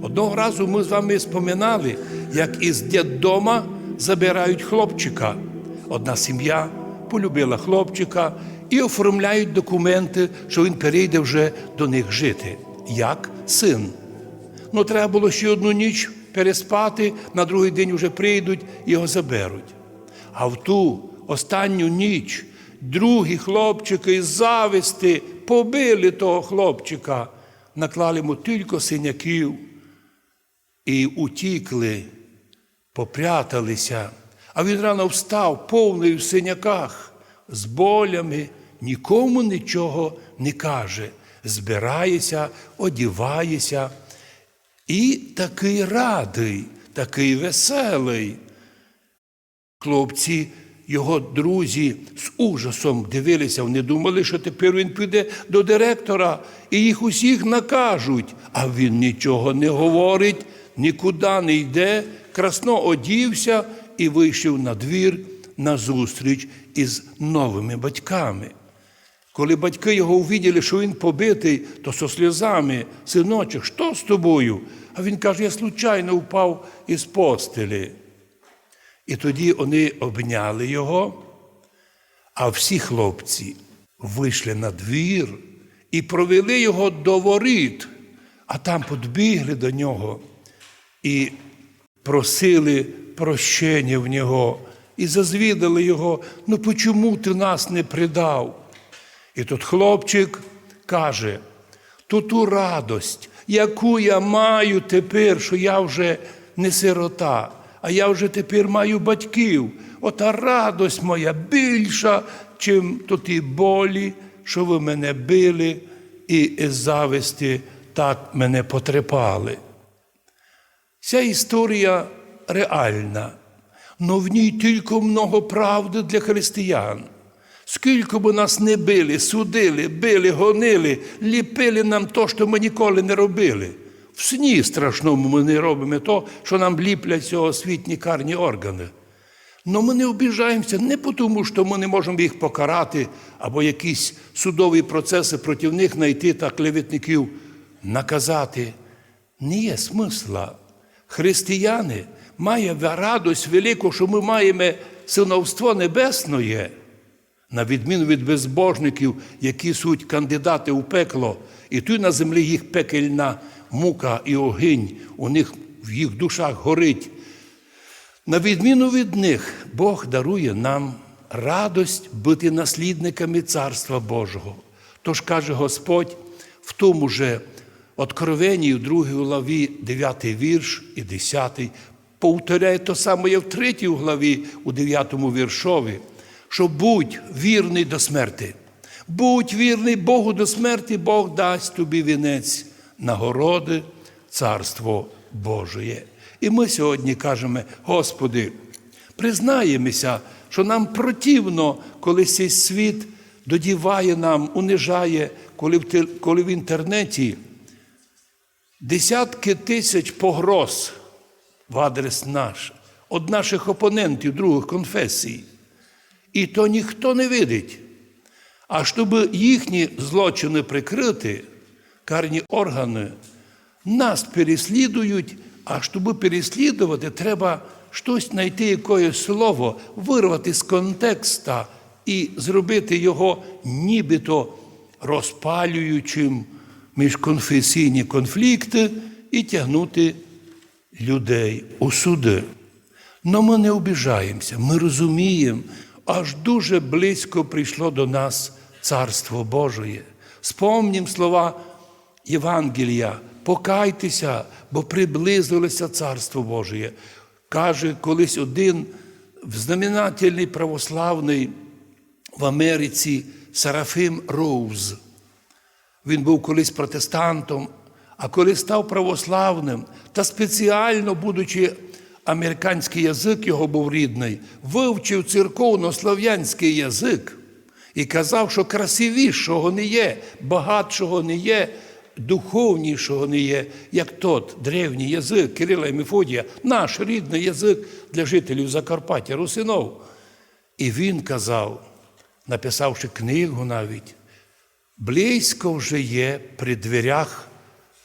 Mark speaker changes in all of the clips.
Speaker 1: Одного разу ми з вами споминали, як із дідома забирають хлопчика. Одна сім'я полюбила хлопчика і оформляють документи, що він перейде вже до них жити, як син. Ну, треба було ще одну ніч переспати, на другий день вже прийдуть і його заберуть. А в ту останню ніч другі хлопчики із зависти побили того хлопчика, наклали йому тільки синяків і утікли, попряталися. А він рано встав, повний в синяках, з болями, нікому нічого не каже. Збирається, одівається. І такий радий, такий веселий. Хлопці, його друзі з ужасом дивилися, вони думали, що тепер він піде до директора і їх усіх накажуть. А він нічого не говорить, нікуди не йде, красно одівся і вийшов на двір на зустріч із новими батьками. Коли батьки його увиділи, що він побитий, то со сльозами, синочок, що з тобою? А він каже, я случайно впав із постелі. І тоді вони обняли його, а всі хлопці вийшли на двір і провели його до воріт, а там підбігли до нього і просили прощення в нього, і зазвідали його, ну почому ти нас не предав? І тут хлопчик каже, то ту радость, яку я маю тепер, що я вже не сирота, а я вже тепер маю батьків. Ота радость моя більша, чим то ті болі, що ви мене били і із зависті так мене потрепали. Ця історія реальна, але в ній тільки много правди для християн. Скільки б нас не били, судили, били, гонили, ліпили нам то, що ми ніколи не робили. В сні страшному ми не робимо то, що нам ліплять цього освітні карні органи. Но ми не обіжаємося не тому, що ми не можемо їх покарати, або якісь судові процеси проти них знайти та клеветників наказати. Не є смисла. Християни має радость велику, що ми маємо синовство небесне, на відміну від безбожників, які суть кандидати у пекло, і тут на землі їх пекельна мука і огинь, у них в їх душах горить. На відміну від них, Бог дарує нам радость бути наслідниками Царства Божого. Тож каже Господь в тому же Откровенні, в 2 главі, 9 вірш і 10, повторяє то саме в 3 главі, у 9 віршові, що будь вірний до смерти. Будь вірний Богу до смерті, Бог дасть тобі вінець нагороди, Царство Божоє. І ми сьогодні кажемо, Господи, признаємося, що нам противно, коли цей світ додіває нам, унижає, те- коли в інтернеті десятки тисяч погроз в адрес наш, від наших опонентів других конфесій. І то ніхто не видить. А щоб їхні злочини прикрити, карні органи нас переслідують, а щоб переслідувати, треба щось знайти, якесь слово, вирвати з контекста і зробити його нібито розпалюючим міжконфесійні конфлікти і тягнути людей у суди. Но ми не обіжаємося, ми розуміємо, аж дуже близько прийшло до нас Царство Божоє. Спомнім слова Євангелія, покайтеся, бо приблизилося Царство Божє. Каже колись один знаменательний православний в Америці Серафим Роуз. Він був колись протестантом, а коли став православним, та спеціально, будучи американський язик його був рідний, вивчив церковно-слов'янський язик і казав, що красивішого не є, багатшого не є, духовнішого не є, як тот древній язик Кирила і Мефодія, наш рідний язик для жителів Закарпаття, Русинов. І він казав, написавши книгу навіть, близько вже є при дверях,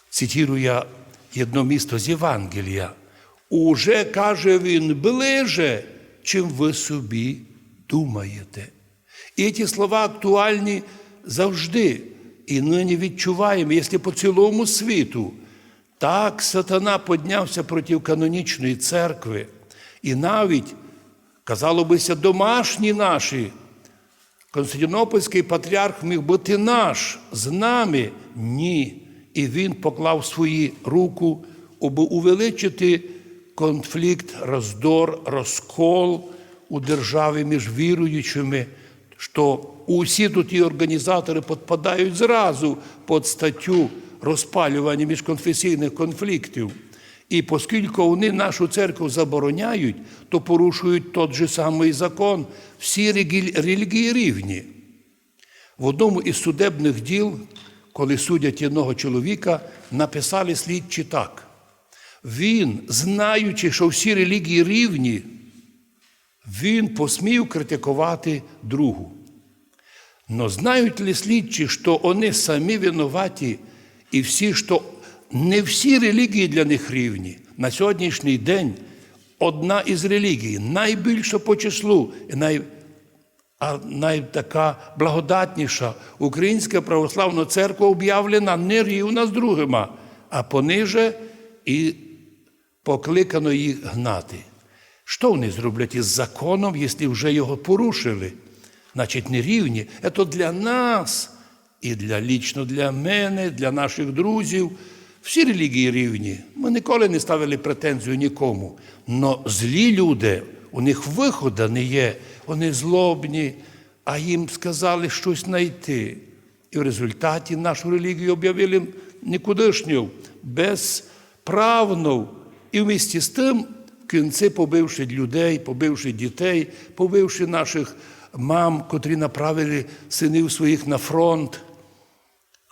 Speaker 1: цитірую я одно місто з Євангелія. Уже, каже він, ближе, чим ви собі думаєте. І ці слова актуальні завжди. І нині відчуваємо, якщо по цілому світу так сатана піднявся проти канонічної церкви, і навіть, казало бися, домашні наші. Константинопольський патріарх міг бути наш з нами. Ні. І він поклав свою руку, аби увеличити конфлікт, роздор, розкол у державі між віруючими, що усі тут і організатори підпадають зразу під статтю розпалювання міжконфесійних конфліктів. І оскільки вони нашу церкву забороняють, то порушують той же самий закон. Всі релігії рівні. В одному із судебних діл, коли судять одного чоловіка, написали слідчі так. Він, знаючи, що всі релігії рівні, він посмів критикувати другу. Но знають ли слідчі, що вони самі винуваті, і всі, що не всі релігії для них рівні. На сьогоднішній день одна із релігій, найбільша по числу, і най, а найтака благодатніша Українська православна церква об'явлена не рівна з другими, а пониже і покликано їх гнати. Що вони зроблять із законом, якщо вже його порушили? Значить, не рівні. Це для нас і для лічно для мене, для наших друзів. Всі релігії рівні. Ми ніколи не ставили претензію нікому. Но злі люди, у них виходу не є, вони злобні, а їм сказали щось знайти. І в результаті нашу релігію об'явили нікудишню, безправну. І вместе з тим, в кінці побивши людей, побивши дітей, побивши наших мам, котрі направили синів своїх на фронт.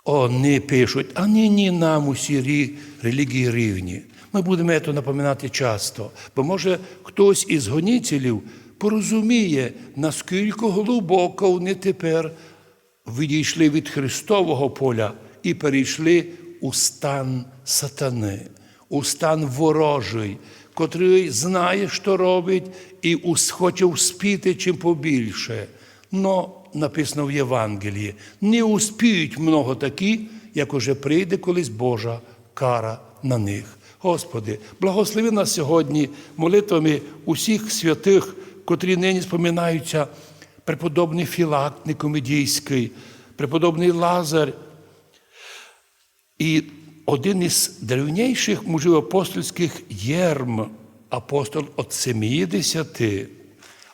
Speaker 1: Вони пишуть, а ні, ні, нам усі релігії рівні. Ми будемо це напоминати часто, бо може хтось із гонітелів порозуміє, наскільки глибоко вони тепер відійшли від Христового поля і перейшли у стан сатани, у стан ворожий, котрий знає, що робить, і хоче успіти чим побільше. Но написано в Євангелії, не успіють много такі, як уже прийде колись Божа кара на них. Господи, благослови нас сьогодні молитвами усіх святих, котрі нині споминаються, преподобний Філакт Никомедійський, преподобний Лазар, і один із древніших мужів апостольських єрм, апостол от 70,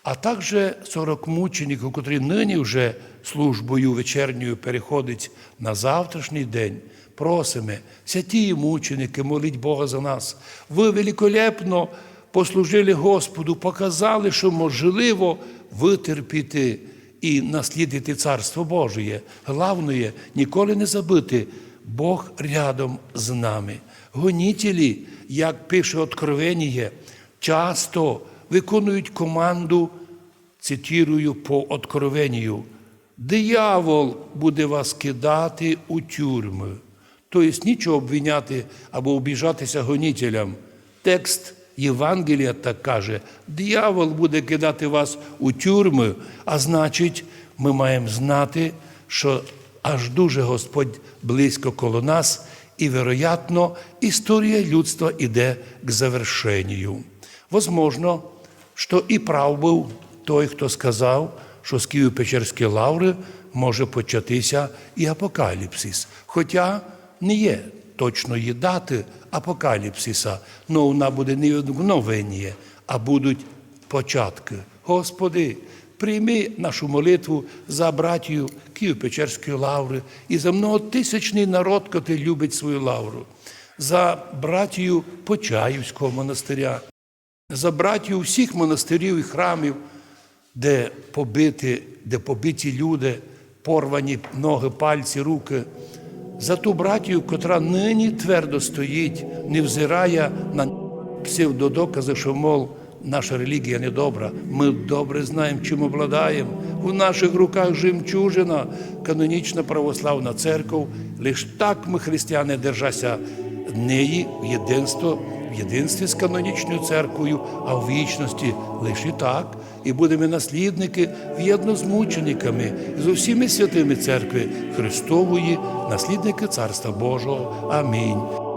Speaker 1: а також 40 мучеників, котрі нині вже службою вечірньою переходить на завтрашній день. Просимо, святі мученики, моліть Бога за нас. Ви великолепно послужили Господу, показали, що можливо витерпіти і наслідити Царство Божє. Главное, ніколи не забути, Бог рядом з нами. Гонітелі, як пише Откровення, часто виконують команду, цитірую по Откровенню, диявол буде вас кидати у тюрми. Тобто нічого обвиняти або обіжатися гонітелям. Текст Євангелія так каже: диявол буде кидати вас у тюрми, а значить, ми маємо знати, що аж дуже Господь близько коло нас, і, вероятно, історія людства іде к завершенню. Возможно, що і прав був той, хто сказав, що з Києво-Печерської лаври може початися і апокаліпсис. Хоча не є точної дати апокаліпсиса, але вона буде не відновлення, а будуть початки. Господи, прийми нашу молитву за братію Києво-Печерської лаври і за многотисячний народ, який любить свою лавру, за братію Почаївського монастиря, за братію всіх монастирів і храмів, де побиті, де побиті люди, порвані ноги, пальці, руки, за ту братію, котра нині твердо стоїть, не взирає на псевдодокази, що, мов, наша релігія недобра. Ми добре знаємо, чим обладаємо. У наших руках жемчужина, канонічна православна церква. Лиш так ми, християни, держася неї в єдинство, в єдинстві з канонічною церквою, а в вічності лише так, і будемо наслідники в'єдно з мучениками, з усіми святими церкви Христової, наслідники Царства Божого. Амінь.